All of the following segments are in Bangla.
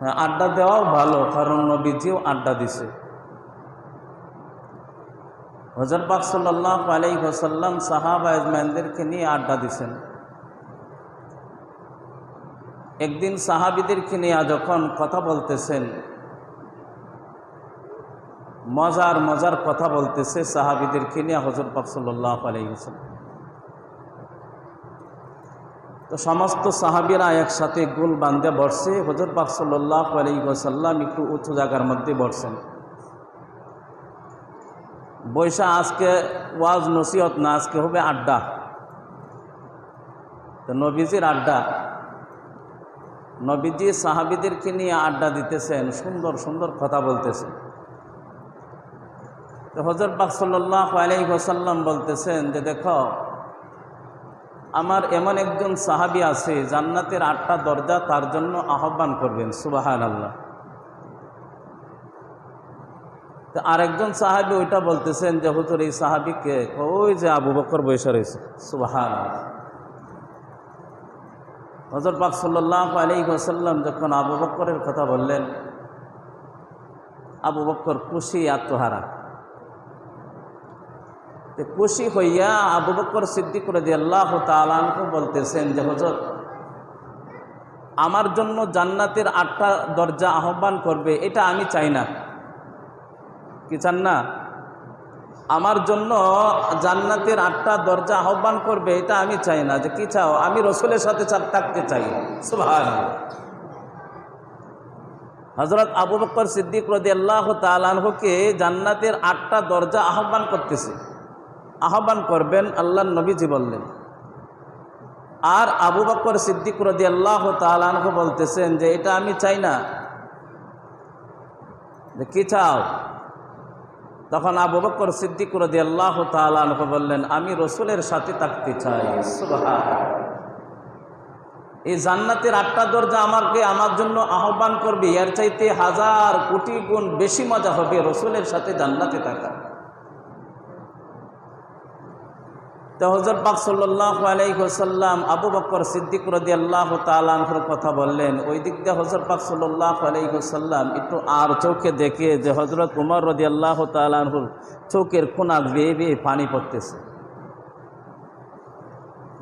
হ্যাঁ, আড্ডা দেওয়াও ভালো কারণ নবীজিও আড্ডা দিছে। হজর পাক সাল্লাহ আলাই হোসাল্লাম সাহাবা আজমাইনদেরকে নিয়ে আড্ডা দিছেন। একদিন সাহাবিদেরকে নিয়ে যখন কথা বলতেছেন মজার মজার কথা বলতেছে সাহাবিদেরকে নিয়ে হজর পাক সাল্লাহ আলাই হোসাল্লাম তো সমস্ত সাহাবিরা একসাথে গোল বান্ধে বসছে হজর পাক সাল্লাহ হোসাল্লাম একটু উঁচু জায়গার মধ্যে বসছেন বৈশা, আজকে ওয়াজ নসিহত না, আজকে হবে আড্ডা। তো নবীজির আড্ডা। নবীজি সাহাবিদেরকে নিয়ে আড্ডা দিতেছেন, সুন্দর সুন্দর কথা বলতেছেন। তো হজর পাক সাল্লাহ আলাই ওসাল্লাম বলতেছেন যে, দেখো আমার এমন একজন সাহাবি আছে, জান্নাতের আটটা দরজা তার জন্য আহ্বান করবেন সুবাহান আল্লাহ তো আরেকজন সাহাবি ওইটা বলতেছেন যে, হুজুর, এই সাহাবিকে ওই যে আবু বকর বৈশা রয়েছে। সুবাহান হজর পাক সাল্লাহ আলী ওসাল্লাম যখন আবু বক্করের কথা বললেন, আবু বক্কর খুশি, আত্মহারা। খুশি হইয়া আবু বক্কর সিদ্দিক দিয়ে আল্লাহ তালানকে বলতেছেন যে, হজর, আমার জন্য জান্নাতের আটটা দরজা আহ্বান করবে, এটা আমি চাই না। কি চান না? আমার জন্য জান্নাতের আটটা দরজা আহ্বান করবে, এটা আমি চাই না। যে, কি চাও? আমি রসুলের সাথে থাকতে চাই। হজরত আবু বকর সিদ্দিক রদি আল্লাহ তালকে জান্নাতের আটটা দরজা আহ্বান করতেছে। আহ্বান করবেন আল্লাহ নবীজি বললেন। আর আবু বকর সিদ্দিক রদি আল্লাহ তালহ বলতেছেন যে, এটা আমি চাই না। যে, কি চাও? তখন আবু বকর সিদ্দিক রদি আল্লাহ তালকে বললেন, আমি রসুলের সাথে থাকতে চাই। এই জান্নাতের আটটা দরজা আমাকে, আমার জন্য আহ্বান করবে। এর চাইতে হাজার কোটি গুণ বেশি মজা হবে রসুলের সাথে জান্নাতে থাকা। তো হজর পাক সাল্লাহ আলাইসাল্লাম আবু বকর সিদ্দিক রদি আল্লাহ তালাহর কথা বললেন, ওই দিক দিয়ে হজর পাক সাল্লাহ আলাইসাল্লাম একটু আর চোখে দেখে যে হজরত উমর রদি আল্লাহ তালাহুর চোখের কোনা বেয়ে বেয়ে পানি পড়তেছে।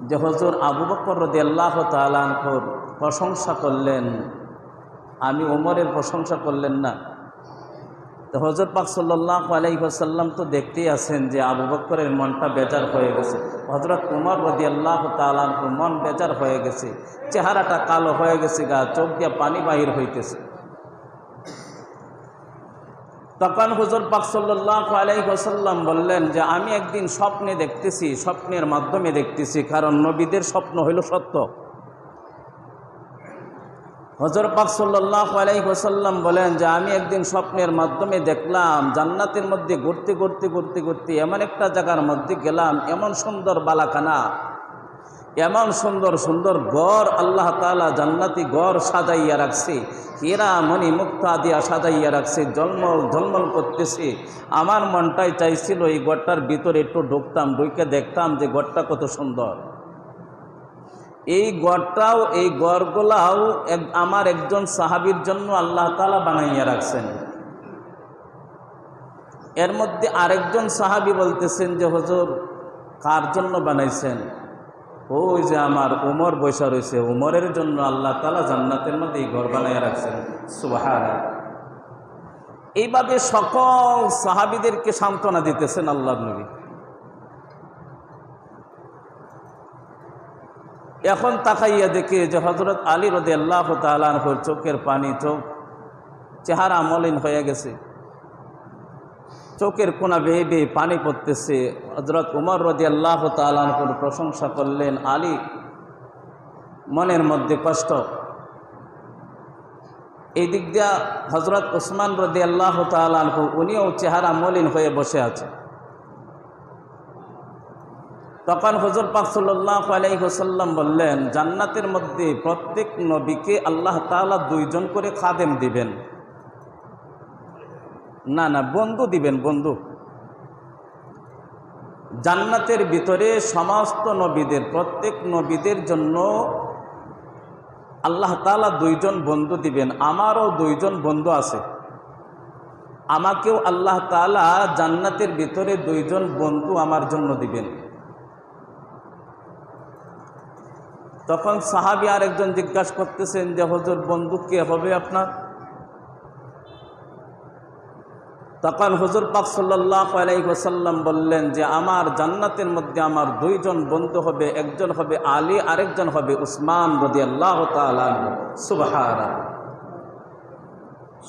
যে হজর আবু বকর রদি আল্লাহ তালাহুর প্রশংসা করলেন, আমি উমরের প্রশংসা করলেন না। তো হজরত পাক সাল্লাহ আলাইসাল্লাম তো দেখতেই আছেন যে আবু বক্করের মনটা বেজার হয়ে গেছে। হজরত উমর রদি আল্লাহ তালানপুর মন বেজার হয়ে গেছে। চেহারাটা কালো হয়ে গেছে, গা চোখ দিয়ে পানি বাহির হইতেছে। তখন হুজুর পাক সাল্লাহ আলাইসাল্লাম বললেন যে, আমি একদিন স্বপ্নে দেখতেছি, স্বপ্নের মাধ্যমে দেখতেছি, কারণ নবীদের স্বপ্ন হইল সত্য। হজর পাক সাল্লাহ বলেন যে, আমি একদিন স্বপ্নের মাধ্যমে দেখলাম, জান্নাতের মধ্যে ঘুরতে ঘুরতে ঘুরতে ঘুরতে এমন একটা জায়গার মধ্যে গেলাম, এমন সুন্দর বালাখানা, এমন সুন্দর সুন্দর গড় আল্লাহ তালা জান্নাতি গড় সাজাইয়া রাখছে হীরা মণি মুক্তা দিয়া সাজাইয়া রাখছে জলমল ঝলমল করতেছে। আমার মনটাই চাইছিল এই গড়টার ভিতরে একটু ঢুকতাম, ঢুকে দেখতাম যে গড়টা কত সুন্দর। এই গড়টাও, এই গড়গুলাও আমার একজন সাহাবির জন্য আল্লাহ তালা বানাইয়া রাখছেন। এর মধ্যে আরেকজন সাহাবি বলতেছেন যে, হজুর, কার জন্য বানাইছেন? ওই যে আমার উমর বৈশা রয়েছে। উমরের জন্য আল্লাহ তালা জান্নাতের মধ্যে এই ঘর বানাইয়া রাখছেন। সুবাহার এইভাবে সকল সাহাবিদেরকে সান্ত্বনা দিতেছেন আল্লাহ নবী। এখন তাকাইয়া দেখে যে হজরত আলী রদে আল্লাহ তালানহুর চোখের পানি চোখ, চেহারা মলিন হয়ে গেছে। চোখের কোনা বেয়ে বেয়ে পানি পড়তেছে। হজরত উমর রদি আল্লাহ তালানহুর প্রশংসা করলেন, আলী, মনের মধ্যে কষ্ট। এই দিক দিয়া হজরত ওসমান রদি আল্লাহ তালানহু উনিও চেহারা মলিন হয়ে বসে আছে। তখন হজর পাক সাল্লাহ আলাইসাল্লাম বললেন, জান্নাতের মধ্যে প্রত্যেক নবীকে আল্লাহ তালা দুইজন করে খাদেম দিবেন। না না, বন্ধু দিবেন, বন্ধু। জান্নাতের ভিতরে সমস্ত নবীদের, প্রত্যেক নবীদের জন্য আল্লাহ তালা দুইজন বন্ধু দিবেন। আমারও দুইজন বন্ধু আছে। আমাকেও আল্লাহ তালা জান্নাতের ভিতরে দুইজন বন্ধু আমার জন্য দিবেন। তখন সাহাবি আরেকজন জিজ্ঞাসা করতেছেন যে, হজর, বন্ধু কে হবে আপনার? তখন হুজুর পাক সাল্লাহ বললেন যে, আমার জান্নাতের মধ্যে আমার দুইজন বন্ধু হবে, একজন হবে আলী, আরেকজন হবে উসমান রদি আল্লাহ সুবাহারা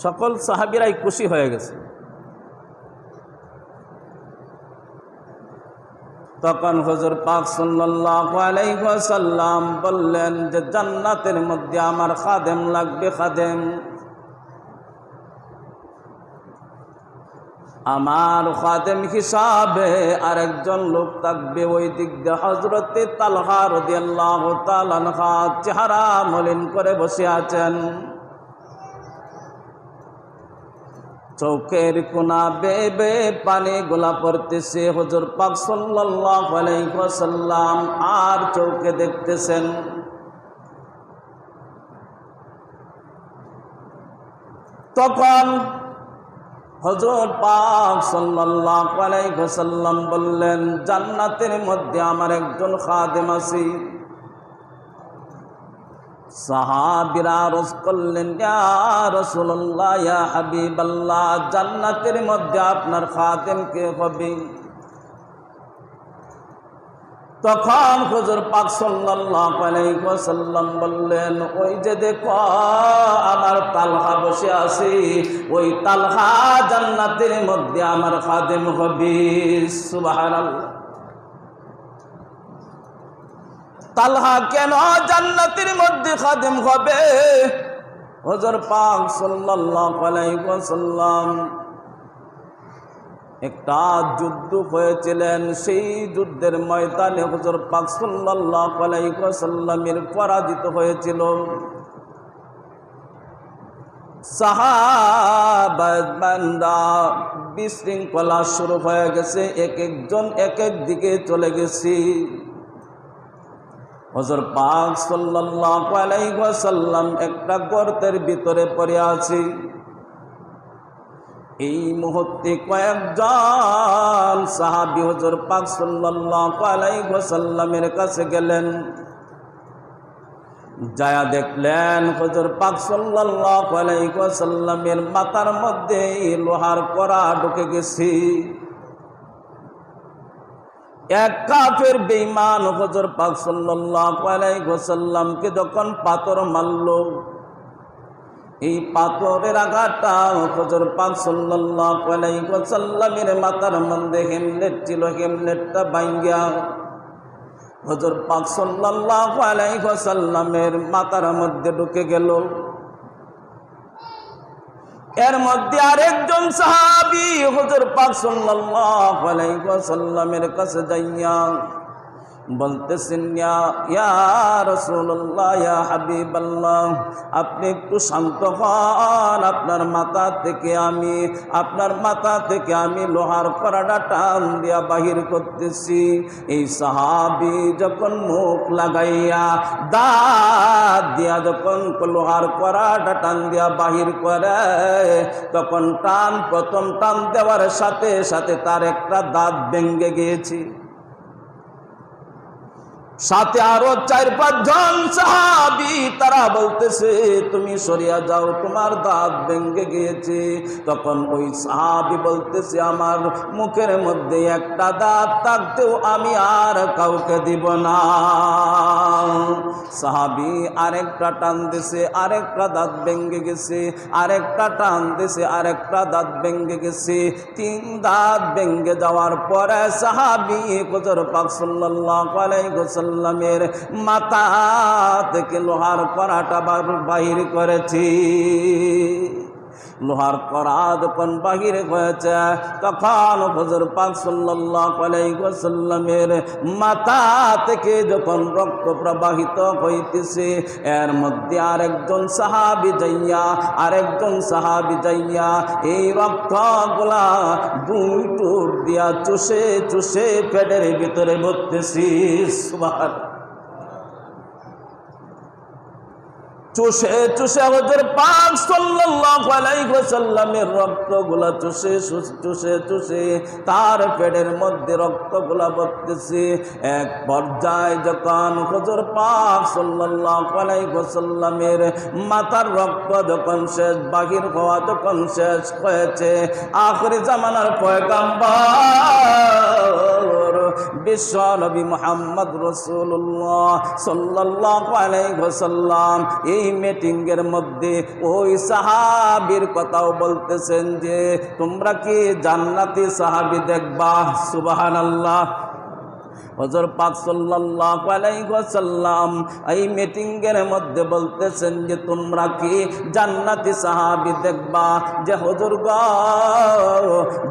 সকল সাহাবিরাই খুশি হয়ে গেছে। তখন হুজুর পাক আলাইসাল্লাম বললেন যে, জান্নাতের মধ্যে আমার খাদেম লাগবে খাদেম। আমার খাদেম হিসাবে আরেকজন লোক থাকবে, ওই দিক দিয়ে হজরতে তালহা রদিয়াল্লাহ চেহারা মলিন করে বসে আছেন। চৌকের কোনা বে বে পানি গোলা পড়তেছে হজর পাক সাল্লাম আর চৌকে দেখতেছেন। তখন হজরত পাক সাল্লাল্লাহু আলাইহি বললেন, জান্নাতের মধ্যে আমার একজন খাদেম আছে। সাহাবিরা রস করলেন রাসূলুল্লাহ, ইয়া হাবিবাল্লাহ, জান্নাতের মধ্যে আপনার খাদেম কে হবে? তখন হুজুর পাক আলাইহি বললেন, ওই যে দেখো, আমার তালহা বসে আছে, ওই তালহা জান্নাতের মধ্যে আমার খাদেম হবে। সুবহানাল্লাহ। তালহা কেন জান্নাতের মধ্যে খাদেম হবে? হজর পাক ওয়াসাল্লাম একটা যুদ্ধ হয়েছিলেন। সেই যুদ্ধের ময়দানে হজর পাক সাল্লামের পরাজিত হয়েছিল। বিশৃঙ্খলা শুরু হয়ে গেছে। এক একজন এক এক দিকে চলে গেছি। হজর পাক সাল্লাম একটা গর্তের ভিতরে পড়ে আছি। এই মুহূর্তে কয়েকজন সাহাবি হজর পাক সাল্লামের কাছে গেলেন। যায়া দেখলেন হজর পাক সাল্লামের মাথার মধ্যে লোহার করা ঢুকে গেছি। এক কাফের বেইমান হজর পাক সাল্লামকে যখন পাথর মারল, এই পাথরের আঘাতটা হজর পাক সাল্লামের মাথার মধ্যে হেমলেট ছিল, হেমলেটটা ভাঙ্গিয়া হজর পাক সাল্লামের মাথার মধ্যে ঢুকে গেল। এর মধ্যে আরেকজন সাহাবি হজর পাক সাল্লাল্লাহু আলাইহি ওয়াসাল্লামের কাছে যাইয়া বলতেছেন আপনি একটু শান্ত হন। আপনার মাথা থেকে আমি আপনার মাথা থেকে আমি লোহার করাটা টান দিয়া বাহির করতেছি। এই সাহাবি যখন মুখ লাগাইয়া, দাঁত দিয়া যখন লোহার করাটা টান দিয়া বাহির করে, তখন টান প্রথম টান দেওয়ার সাথে সাথে তার একটা দাঁত ভেঙ্গে গিয়েছি। সাথে আরও চার পাঁচজন সাহাবি, তারা বলতেছে, তুমি সরিয়া যাও, তোমার দাঁত ভেঙ্গে গিয়েছে। তখন ওই সাহাবি বলতেছে, আমার মুখের মধ্যে একটা দাঁত থাকতেও আমি আর কাউকে দিব না। সাহাবি আরেকটা টান দিছে, আরেকটা দাঁত ভেঙ্গে গেছে, আরেকটা টান দিছে, আরেকটা দাঁত ভেঙ্গে গেছে। তিন দাঁত ভেঙ্গে যাওয়ার পরে সাহাবি কোজর পাক সাল্লাল্লাহু আলাইহি ওয়াসাল্লামের মাথা থেকে লোহার করাটা বাহির করেছি। লোহার করা যখন বাহিরে হয়েছে? তখন হজর পাক সাল্লামের মাথা থেকে যখন রক্ত প্রবাহিত হইতেছে, এর মধ্যে আরেকজন সাহাবি যাইয়া, আরেকজন সাহাবি যাইয়া এই রক্ত রক্তগুলা দুই টুট দিয়া চুষে চুষে পেটের ভিতরে ভরতেছি। চুষে চুষে হজর পাক সাল্লাল্লাহু আলাইহি ওয়াসাল্লামের রক্তগুলা চুষে, চুষ- চুষে তার পেটের মধ্যে রক্তগুলা পড়তেছে এক পর্যায়ে যখন হজর পাক সাল্লাল্লাহু আলাইহি ওয়াসাল্লামের মাথার রক্ত যখন শেষ, বাহির হওয়া যখন শেষ হয়েছে, আখরি জামানার পয়গাম্বর বিশ্ব নবী মোহাম্মদ রসুল্লাহ সাল্লাহ আলাইসাল্লাম এই মিটিংয়ের মধ্যে ওই সাহাবির কথাও বলতেছেন যে, তোমরা কি জান্নাতি সাহাবি দেখবা? সুবহানাল্লাহ। হজর পাক সাল্লাল্লাহু আলাইহি ওয়াসাল্লাম এই মিটিং এর মধ্যে বলতেছেন যে, তোমরা কি জান্নাতি সাহাবী দেখবা? যে, হজর গো,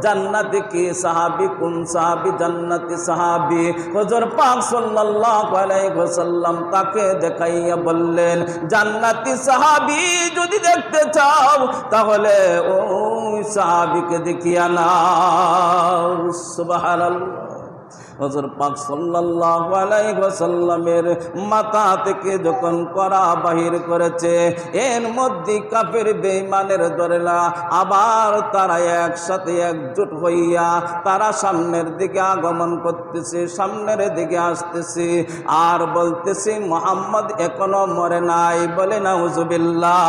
জান্নাতি কি সাহাবী? কোন সাহাবী জান্নাতি সাহাবী? হজর পাক সাল্লাল্লাহু আলাইহি ওয়াসাল্লাম তাকে দেখাইয়া বললেন, জান্নাতি সাহাবী যদি দেখতে চাও, তাহলে ওই সাহাবীকে দেখিয়া নাও। সুবহানাল্লাহ। হজর পাক ওয়াসাল্লামের মাথা থেকে যখন করা বাহির করেছে, এর মধ্যে কাফের বেঈমানের দরেলা আবার তারা একসাথে একজোট হইয়া তারা সামনের দিকে আগমন করতেছে, সামনের দিকে আসতেছে আর বলতেছে, মোহাম্মদ এখনও মরে নাই। বলে না হুজুবিল্লাহ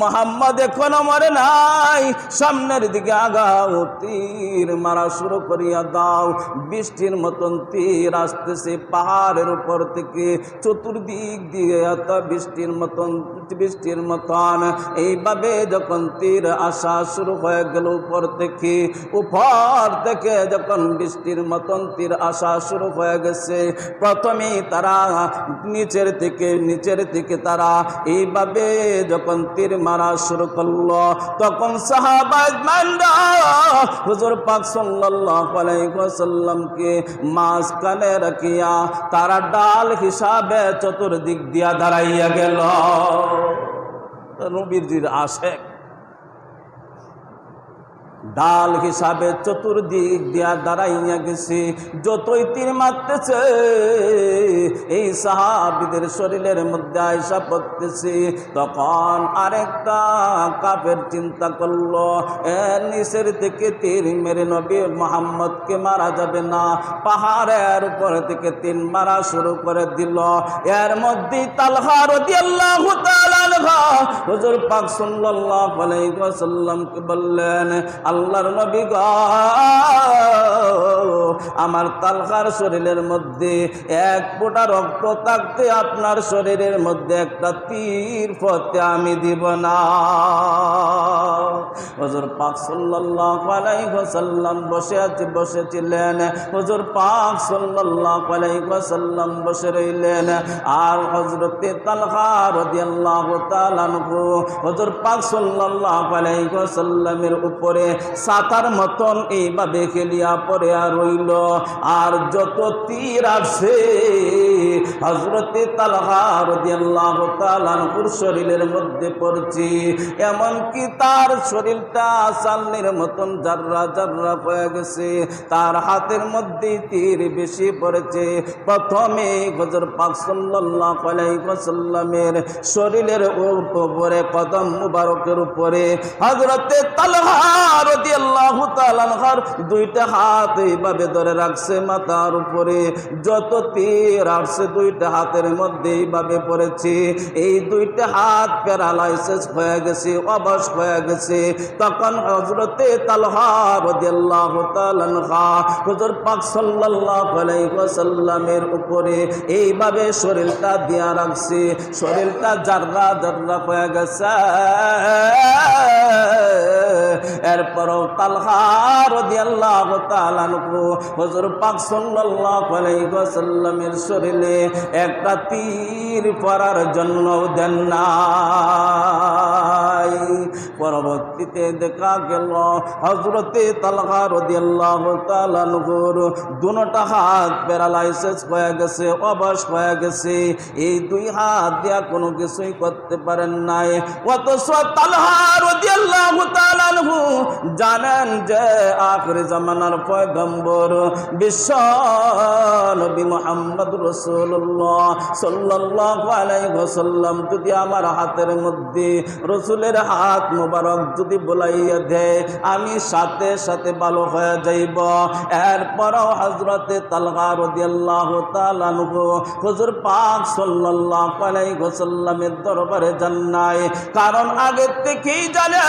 মোহাম্মদ এখনও মরে নাই। সামনের দিকে আগাও তীর মারা শুরু করিয়া দাও। বৃষ্টির মতন তীর আসতেছে পাহাড়ের উপর থেকে, চতুর্দিক দিয়ে এত বৃষ্টির মতন বৃষ্টির মতন। এইভাবে যখন তীর আসা শুরু হয়ে গেল উপর থেকে উপর থেকে যখন বৃষ্টির মতন তীর আসা শুরু হয়ে গেছে, প্রথমেই তারা নিচের থেকে নিচের থেকে তারা এইভাবে যখন তীর মারা শুরু করল, তখন সাহাবাজ হুজুর পাক সাল্লাল্লাহু আলাইহি ওয়াসাল্লামকে মাঝখানে রাখিয়া তারা ডাল হিসাবে চতুর্দিক দিয়া দাঁড়াইয়া গেল। নবীরজির আশেক ডাল হিসাবে চতুর্দিক দিয়া দাঁড়াইয়া গেছে। যতই তীর মারতেছে, এই সাহাবিদের শরীরের মধ্যে আয়সা পড়তেছে। তখন আরেকটা কাপের চিন্তা করল এর নিচের থেকে তীর মেরে নবী মোহাম্মদকে মারা যাবে না? পাহাড়ের উপর থেকে তিন মারা শুরু করে দিল। এর মধ্যে তালহা রাদিয়াল্লাহু তাআলা হুজুর পাক সাল্লাল্লাহু আলাইহি ওয়াসাল্লামকে বললেন, আল্লাহর নবী গো, আমার তালখার শরীরের মধ্যে এক ফোঁটা রক্ত থাকতে আপনার শরীরের মধ্যে একটা তীর পথে আমি দিব না। হজুর পাক সাল্লাল্লাহু আলাইহি ওয়াসাল্লাম বসে আছে বসেছিলেন হজুর পাক সাল্লাল্লাহু আলাইহি ওয়াসাল্লাম বসে রইলেন। আর হযরতে তালহা রাদিয়াল্লাহু আনহু। পাক উপরে সাতার মতন এইভাবে খেলিয়া আর রইল। আর যত তীর তাআলা শরীরের মধ্যে পড়ছে। এমন কি তার শরীরটা চালনির মতন জাররা জাররা হয়ে গেছে। তার হাতের মধ্যে তীর বেশি পড়েছে। প্রথমে গজর পাক সাল্লাল্লাহু আলাইহি ওয়াসাল্লামের শরীরের উপরে কদম মুবারকের উপরে। হযরতে তালহা রাদিয়াল্লাহু তাআলা দুইটা হাত এইভাবে ধরে রাখছে মাথার উপরে। যত তীর আসছে দুইটা হাতের মধ্যে এইভাবে পড়েছে। এই দুইটা হাত প্যারালাইসিস হয়ে গেছে অবশ হয়ে গেছে। তখন হজরতে তালহা রাদিয়াল্লাহু তাআলা আনহা হুজুর পাক সাল্লাল্লাহু উপরে এইভাবে শরীরটা দিয়া রাখছে। শরীরটা জাররা জাররা হয়ে গেছে এরপরও তালহা রাদিয়াল্লাহু তাআলা আনহু পাক সাল্লাল্লাহু আলাইহি ওয়াসাল্লামের শরীরে একটা তীর পরার জন্য দেন নাই। পরবর্তীতে দেখা গেল হজরতে তালহা রদিয়াল্লাহ তালানহুর দুটা হাত প্যারালাইসিস হয়ে গেছে, অবশ হয়ে গেছে। এই দুই হাত দিয়া কোনো কিছুই করতে পারেন নাই। অথচ তালহা রদিয়াল্লাহ তালানহু জানেন যে আখরি জামানার পয়গম্বর বিশ্ব নবী মোহাম্মদ রসুল্লাহ সাল্লাহ আলাইসাল্লাম যদি আমার হাতের মধ্যে রসুলের হাত মোবারক যদি বলাইয়া দেয়, আমি সাথে সাথে ভালো হয়ে যাইব। এরপরও হজরতে তালহা রদিয়াল্লাহ তালানহু হুজুর পাক সাল্লাহ আলাইসাল্লামের দরবারে জান্নায় কারণ আগের থেকেই জানে